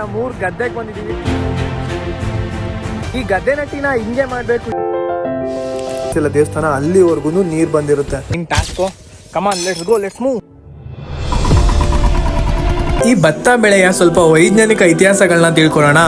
ನಮ್ಮೂರ್ ಗದ್ದೆಗೆ ಬಂದಿದೀವಿ. ಈ ಗದ್ದೆ ನಟ್ಟಿನ ಹಿಂಗೆ ಮಾಡ್ಬೇಕು. ಇಲ್ಲ ದೇವಸ್ಥಾನ ಅಲ್ಲಿವರೆಗೂ ನೀರ್ ಬಂದಿರುತ್ತೆ. ನಿಮ್ task come on let's go let's move ಈ ಭತ್ತ ಬೆಳೆಯ ಸ್ವಲ್ಪ ವೈಜ್ಞಾನಿಕ ಇತಿಹಾಸಗಳನ್ನ ತಿಳ್ಕೊಳ್ಳೋಣ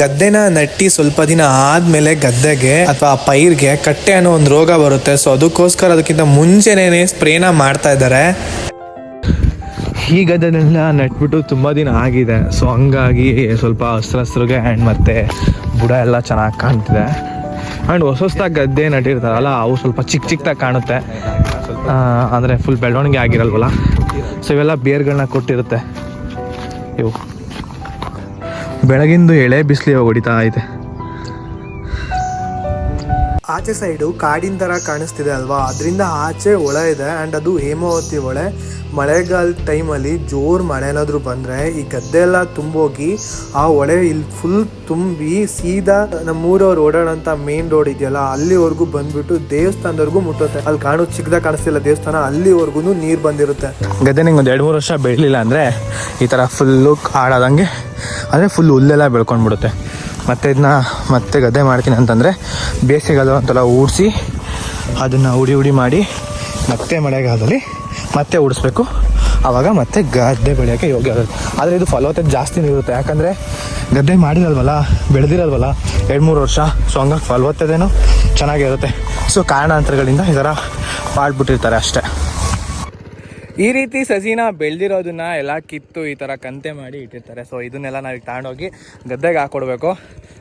ಗದ್ದೆನ ನಟ್ಟಿ ಸ್ವಲ್ಪ ದಿನ ಆದ್ಮೇಲೆ ಗದ್ದೆಗೆ ಅಥವಾ ಪೈರ್ಗೆ ಕಟ್ಟೆ ಅನ್ನೋ ಒಂದು ರೋಗ ಬರುತ್ತೆ. ಸೊ ಅದಕ್ಕೋಸ್ಕರ ಅದಕ್ಕಿಂತ ಮುಂಚೆನೇ ಸ್ಪ್ರೇನ ಮಾಡ್ತಾ ಇದ್ದಾರೆ. ಈ ಗದ್ದೆನೆಲ್ಲ ನೆಟ್ಬಿಟ್ಟು ತುಂಬ ದಿನ ಆಗಿದೆ. ಸೊ ಹಂಗಾಗಿ ಸ್ವಲ್ಪ ಹಸ್ರ ಹಸ್ರಿಗೆ ಆ್ಯಂಡ್ ಮತ್ತೆ ಬುಡ ಎಲ್ಲ ಚೆನ್ನಾಗಿ ಕಾಣ್ತಿದೆ. ಆ್ಯಂಡ್ ಹೊಸ ಹೊಸದಾಗಿ ಗದ್ದೆ ನಟಿರ್ತಾರಲ್ಲ, ಅವು ಸ್ವಲ್ಪ ಚಿಕ್ಕ ಚಿಕ್ಕದಾಗಿ ಕಾಣುತ್ತೆ. ಅಂದರೆ ಫುಲ್ ಬೆಳವಣಿಗೆ ಆಗಿರಲ್ವಲ್ಲ? ಸೊ ಇವೆಲ್ಲ ಬೇರ್ಗಳನ್ನ ಕೊಟ್ಟಿರುತ್ತೆ. ಇವು. ಬೆಳಗಿಂದು ಎಳೆ ಬಿಸಿಲು ಹೊಡಿತಾ ಐತೆ ಆಚೆ ಸೈಡು ಕಾಡಿನ ಥರ ಕಾಣಿಸ್ತಿದೆ ಅಲ್ವಾ? ಅದರಿಂದ ಆಚೆ ಹೊಳೆ ಇದೆ ಅಂಡ್ ಅದು ಹೇಮಾವತಿ ಹೊಳೆ ಮಳೆಗಾಲ ಟೈಮಲ್ಲಿ ಜೋರು ಮಳೆ ಏನಾದರೂ ಬಂದರೆ ಈ ಗದ್ದೆ ಎಲ್ಲ ತುಂಬೋಗಿ ಆ ಹೊಳೆ ಇಲ್ಲಿ ಫುಲ್ ತುಂಬಿ ಸೀದಾ ನಮ್ಮೂರವ್ರು ಓಡಾಡೋಂಥ ಮೇನ್ ರೋಡ್ ಇದೆಯಲ್ಲ, ಅಲ್ಲಿವರೆಗೂ ಬಂದ್ಬಿಟ್ಟು ದೇವಸ್ಥಾನದವರೆಗೂ ಮುಟ್ಟುತ್ತೆ. ಅಲ್ಲಿ ಕಾಣೋ ಚಿಕ್ಕದಾಗ ಕಾಣಿಸ್ತಿಲ್ಲ ದೇವಸ್ಥಾನ ಅಲ್ಲಿವರೆಗೂ ನೀರು ಬಂದಿರುತ್ತೆ. ಗದ್ದೆ ನಿಂಗೆ ಒಂದು ಎರಡು ಮೂರು ವರ್ಷ ಬೆಳಲಿಲ್ಲ ಅಂದರೆ ಈ ಥರ ಫುಲ್ಲು ಕಾಡಾದಂಗೆ ಅಂದರೆ ಫುಲ್ ಹುಲ್ಲೆಲ್ಲ ಬೆಳ್ಕೊಂಡ್ಬಿಡುತ್ತೆ. ಮತ್ತು ಇದನ್ನ ಮತ್ತೆ ಗದ್ದೆ ಮಾಡ್ತೀನಿ ಅಂತಂದರೆ ಬೇಸಿಗೆಗಾಲ ಒಂಥರ ಊಡಿಸಿ ಅದನ್ನು ಉಡಿ ಉಡಿ ಮಾಡಿ ಮತ್ತೆ ಮಳೆಗಾಲದಲ್ಲಿ ಮತ್ತೆ ಉಡಿಸ್ಬೇಕು ಆವಾಗ ಮತ್ತೆ ಗದ್ದೆ ಬೆಳೆಯೋಕ್ಕೆ ಯೋಗ್ಯ ಆಗುತ್ತೆ. ಆದರೆ ಇದು ಫಲವತ್ತತೆ ಜಾಸ್ತಿ ಇರುತ್ತೆ. ಯಾಕಂದರೆ ಗದ್ದೆ ಮಾಡಿರಲ್ವಲ್ಲ, ಬೆಳೆದಿರಲ್ವಲ್ಲ, ಎರಡು ಮೂರು ವರ್ಷ. ಸೊ ಹಂಗಾಗಿ ಫಲವತ್ತತೆನೂ ಚೆನ್ನಾಗಿರುತ್ತೆ. ಸೊ ಕಾರಣಾಂತರಗಳಿಂದ ಈ ಥರ ಮಾಡ್ಬಿಟ್ಟಿರ್ತಾರೆ ಅಷ್ಟೇ. ಈ ರೀತಿ ಸಸಿನ ಬೆಳೆದಿರೋದನ್ನ ಎಲ್ಲ ಕಿತ್ತು ಈ ಥರ ಕಂತೆ ಮಾಡಿ ಇಟ್ಟಿರ್ತಾರೆ. ಸೊ ಇದನ್ನೆಲ್ಲ ನಾವು ಈಗ ತಗೊಂಡೋಗಿ ಗದ್ದೆಗೆ ಹಾಕ್ಕೊಡ್ಬೇಕು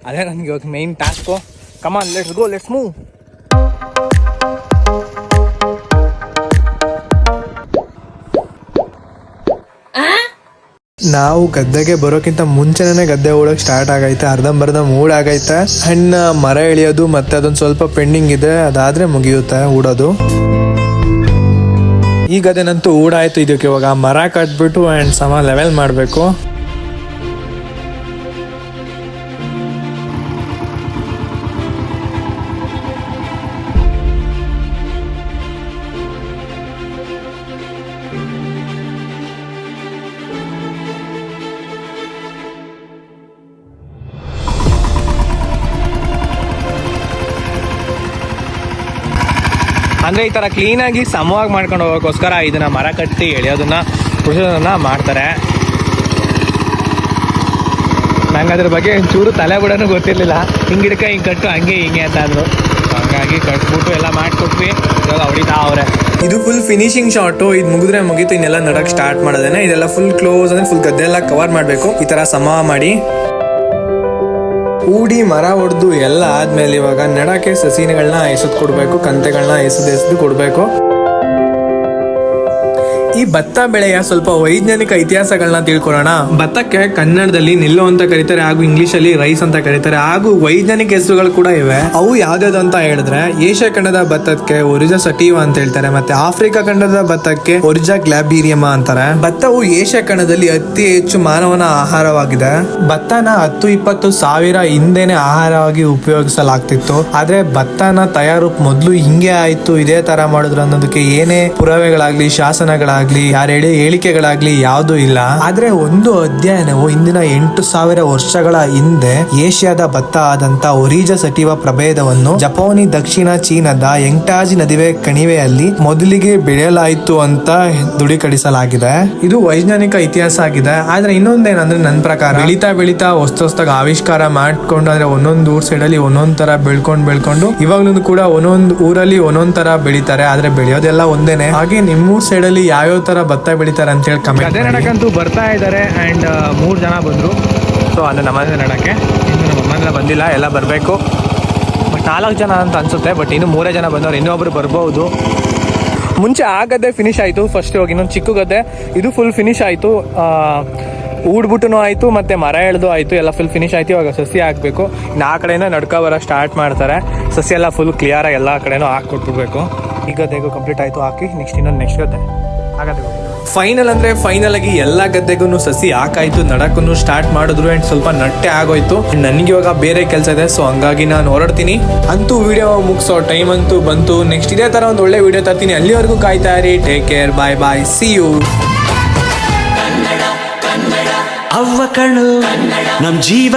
ಅದೇ ನನಗೆ ಇವಾಗ main task come on let's go let's move ನಾವು ಗದ್ದೆಗೆ ಬರೋಕ್ಕಿಂತ ಮುಂಚೆನೇ ಗದ್ದೆ ಓಡಕ್ ಸ್ಟಾರ್ಟ್ ಆಗೈತೆ. ಅರ್ಧಂಬರ್ಧ ಮೂಡ್ ಆಗೈತೆ. ಹಣ್ಣ, ಮರ ಎಳಿಯೋದು ಮತ್ತೆ ಅದೊಂದು ಸ್ವಲ್ಪ ಪೆಂಡಿಂಗ್ ಇದೆ. ಅದಾದ್ರೆ ಮುಗಿಯುತ್ತೆ ಊಡೋದು ಅದೇನಂತೂ ಊಡಾಯ್ತು ಇದಕ್ಕೆ ಇವಾಗ ಮರ ಕಟ್ಬಿಟ್ಟು ಅಂಡ್ ಸಮ ಲೆವೆಲ್ ಮಾಡಬೇಕು. ಅಂದರೆ ಈ ಥರ ಕ್ಲೀನಾಗಿ ಸಮವಾಗಿ ಮಾಡ್ಕೊಂಡು ಹೋಗೋಕ್ಕೋಸ್ಕರ ಇದನ್ನು ಮರ ಕಟ್ಟಿ ಎಳೆಯೋದನ್ನ ಉಳಿಸೋದನ್ನ ಮಾಡ್ತಾರೆ. ನಂಗೆ ಅದ್ರ ಬಗ್ಗೆ ಚೂರು ತಲೆ ಕೂಡ ಗೊತ್ತಿರಲಿಲ್ಲ. ಹಿಂಗೆ ಹಿಡ್ಕ, ಹಿಂಗೆ ಕಟ್ಟು, ಹಂಗೆ ಹಿಂಗೆ ಅಂತ ಅಂದರು. ಹಂಗಾಗಿ ಕಟ್ಬಿಟ್ಟು ಎಲ್ಲ ಮಾಡಿಕೊಟ್ವಿ. ಇವಾಗ ಹೊಡಿತಾ ಅವ್ರೆ. ಇದು ಫುಲ್ ಫಿನಿಶಿಂಗ್ ಶಾಟು ಇದು ಮುಗಿದ್ರೆ ಮುಗಿತು, ಇನ್ನೆಲ್ಲ ನಡಕ್ ಸ್ಟಾರ್ಟ್ ಮಾಡೋದೇನೆ. ಇದೆಲ್ಲ ಫುಲ್ ಕ್ಲೋಸ್ ಅಂದ್ರೆ ಫುಲ್ ಗದ್ದೆ ಎಲ್ಲ ಕವರ್ ಮಾಡಬೇಕು. ಈ ತರ ಸಮ ಮಾಡಿ. ಹೂಡಿ ಮರ ಹೊಡೆದು ಎಲ್ಲ ಆದ್ಮೇಲೆ ಇವಾಗ ನೆಡಕ್ಕೆ ಸಸಿನಗಳನ್ನ ಎಸೆದು ಕೊಡಬೇಕು ಕಂತೆಗಳನ್ನ ಎಸೆದು ಎಸೆದು ಕೊಡ್ಬೇಕು. ಈ ಭತ್ತ ಬೆಳೆಯ ಸ್ವಲ್ಪ ವೈಜ್ಞಾನಿಕ ಇತಿಹಾಸಗಳನ್ನ ತಿಳ್ಕೊಳ್ಳೋಣ. ಭತ್ತಕ್ಕೆ ಕನ್ನಡದಲ್ಲಿ ನಿಲ್ಲು ಅಂತ ಕರೀತಾರೆ, ಹಾಗೂ ಇಂಗ್ಲಿಷ್ ಅಲ್ಲಿ ರೈಸ್ ಅಂತ ಕರೀತಾರೆ, ಹಾಗೂ ವೈಜ್ಞಾನಿಕ ಹೆಸರುಗಳು ಕೂಡ ಇವೆ. ಅವು ಯಾವ್ದಾವ್ದು ಅಂತ ಹೇಳಿದ್ರೆ, ಏಷ್ಯಾ ಖಂಡದ ಭತ್ತಕ್ಕೆ ಒರಿಜಾ ಸಟಿವಾ ಅಂತ ಹೇಳ್ತಾರೆ, ಮತ್ತೆ ಆಫ್ರಿಕಾ ಖಂಡದ ಭತ್ತಕ್ಕೆ ಒರಿಜಾ ಗ್ಲಾಬೀರಿಯಮ ಅಂತಾರೆ. ಭತ್ತವು ಏಷ್ಯಾ ಖಂಡದಲ್ಲಿ ಅತಿ ಹೆಚ್ಚು ಮಾನವನ ಆಹಾರವಾಗಿದೆ. ಭತ್ತನ ಹತ್ತು ಇಪ್ಪತ್ತು ಸಾವಿರ ಹಿಂದೆನೆ ಆಹಾರವಾಗಿ ಉಪಯೋಗಿಸಲಾಗ್ತಿತ್ತು. ಆದ್ರೆ ಭತ್ತನ ತಯಾರು ಮೊದಲು ಹಿಂಗೆ ಆಯ್ತು, ಇದೇ ತರ ಮಾಡಿದ್ರು ಅನ್ನೋದಕ್ಕೆ ಏನೇ ಪುರಾವೆಗಳಾಗ್ಲಿ, ಶಾಸನಗಳಾಗ್ಲಿ ಯಾರ ಹೇಳಿ ಹೇಳಿಕೆಗಳಾಗ್ಲಿ ಯಾವ್ದು ಇಲ್ಲ. ಆದ್ರೆ ಒಂದು ಅಧ್ಯಯನವು ಇಂದಿನ ಎಂಟು ಸಾವಿರ ವರ್ಷಗಳ ಹಿಂದೆ ಏಷ್ಯಾದ ಭತ್ತ ಆದಂತ ಒರಿಜ ಸಟಿವ ಪ್ರಭೇದವನ್ನು ಜಪಾನಿ, ದಕ್ಷಿಣ ಚೀನಾದ ಎಂಟಾಜಿ ನದಿವೆ ಕಣಿವೆಯಲ್ಲಿ ಮೊದಲಿಗೆ ಬೆಳೆಯಲಾಯಿತು ಅಂತ ದೃಢೀಕರಿಸಲಾಗಿದೆ ಇದು ವೈಜ್ಞಾನಿಕ ಇತಿಹಾಸ ಆಗಿದೆ. ಆದ್ರೆ ಇನ್ನೊಂದೇನಂದ್ರೆ ನನ್ನ ಪ್ರಕಾರ ಬೆಳಿತಾ ಬೆಳಿತಾ ಹೊಸ ಹೊಸದಾಗ ಆವಿಷ್ಕಾರ ಮಾಡ್ಕೊಂಡು ಅಂದ್ರೆ ಒಂದೊಂದು ಊರ್ ಸೈಡ್ ಅಲ್ಲಿ ಒಂದೊಂದ್ ತರ ಬೆಳ್ಕೊಂಡು ಬೆಳ್ಕೊಂಡು ಇವಾಗ್ಲೂ ಕೂಡ ಒಂದೊಂದು ಊರಲ್ಲಿ ಒಂದೊಂದ್ ತರ ಬೆಳಿತಾರೆ. ಆದ್ರೆ ಬೆಳೆಯೋದೆಲ್ಲ ಒಂದೇನೆ. ಹಾಗೆ ನಿಮ್ಮೂರ್ ಸೈಡ್ ಅಲ್ಲಿ ಯಾವ್ಯಾವ ತರ ಭತ್ತ ಬೆಳಿತಾರೆ ಅಂತ ಹೇಳಿ ಗದ್ದೆ ಅದೇ ನಡಕ್ಕಂತೂ ಬರ್ತಾ ಇದ್ದಾರೆ ಆ್ಯಂಡ್ ಮೂರು ಜನ ಬಂದರು. ಸೊ ಅಂದರೆ ನಮ್ಮನೆ ನಡಕ್ಕೆ. ಇನ್ನು ನಮ್ಮ ಬಂದಿಲ್ಲ ಎಲ್ಲ ಬರಬೇಕು. ಬಟ್ ನಾಲ್ಕು ಜನ ಅಂತ ಅನಿಸುತ್ತೆ ಬಟ್ ಇನ್ನು ಮೂರೇ ಜನ ಬಂದವರು ಇನ್ನೊಬ್ಬರು ಬರ್ಬೋದು. ಮುಂಚೆ ಆ ಗದ್ದೆ ಫಿನಿಶ್ ಆಯಿತು ಫಸ್ಟ್ ಹೋಗಿ ಇನ್ನೊಂದು ಚಿಕ್ಕ ಗದ್ದೆ. ಇದು ಫುಲ್ ಫಿನಿಶ್ ಆಯಿತು. ಊಡ್ಬಿಟ್ಟು ಆಯಿತು ಮತ್ತು ಮರ ಎಳ್ದು ಆಯಿತು ಎಲ್ಲ ಫುಲ್ ಫಿನಿಶ್ ಆಯಿತು. ಇವಾಗ ಸಸಿ ಹಾಕಬೇಕು. ಇನ್ನು ಆ ಕಡೆಯಿಂದ ನಡ್ಕೊ ಬರೋ ಸ್ಟಾರ್ಟ್ ಮಾಡ್ತಾರೆ. ಸಸಿ ಎಲ್ಲ ಫುಲ್ ಕ್ಲಿಯರಾಗಿ ಎಲ್ಲ ಕಡೆನೂ ಹಾಕ್ಕೊಟ್ಬಿಡ್ಬೇಕು. ಈ ಗದ್ದೆಗೂ ಕಂಪ್ಲೀಟ್ ಆಯಿತು ಹಾಕಿ ನೆಕ್ಸ್ಟ್ ಇನ್ನೊಂದು ನೆಕ್ಸ್ಟ್ ಗದ್ದೆ. ಫೈನಲ್ ಅಂದ್ರೆ ಫೈನಲ್ ಆಗಿ ಎಲ್ಲಾ ಗದ್ದೆಗೂ ಸಸಿ ಹಾಕಾಯ್ತು ನಡಕ್ಕೂ ಸ್ಟಾರ್ಟ್ ಮಾಡಿದ್ರು ಅಂಡ್ ಸ್ವಲ್ಪ ನಟ್ಟೆ ಆಗೋಯ್ತು. ನನಗೆ ಇವಾಗ ಬೇರೆ ಕೆಲಸ ಇದೆ ಸೊ ಹಂಗಾಗಿ ನಾನು ಹೊರಡ್ತೀನಿ. ಅಂತೂ ವಿಡಿಯೋ ಮುಗಿಸೋ ಟೈಮ್ ಅಂತೂ ಬಂತು. ನೆಕ್ಸ್ಟ್ ಇದೇ ತರ ಒಂದು ಒಳ್ಳೆ ವಿಡಿಯೋ ತರ್ತೀನಿ. ಅಲ್ಲಿವರೆಗೂ ಕಾಯ್ತಾ ಇರಿ. Take care bye bye see you ಅವ್ವ ಕಣ್ಣು ನಮ್ ಜೀವ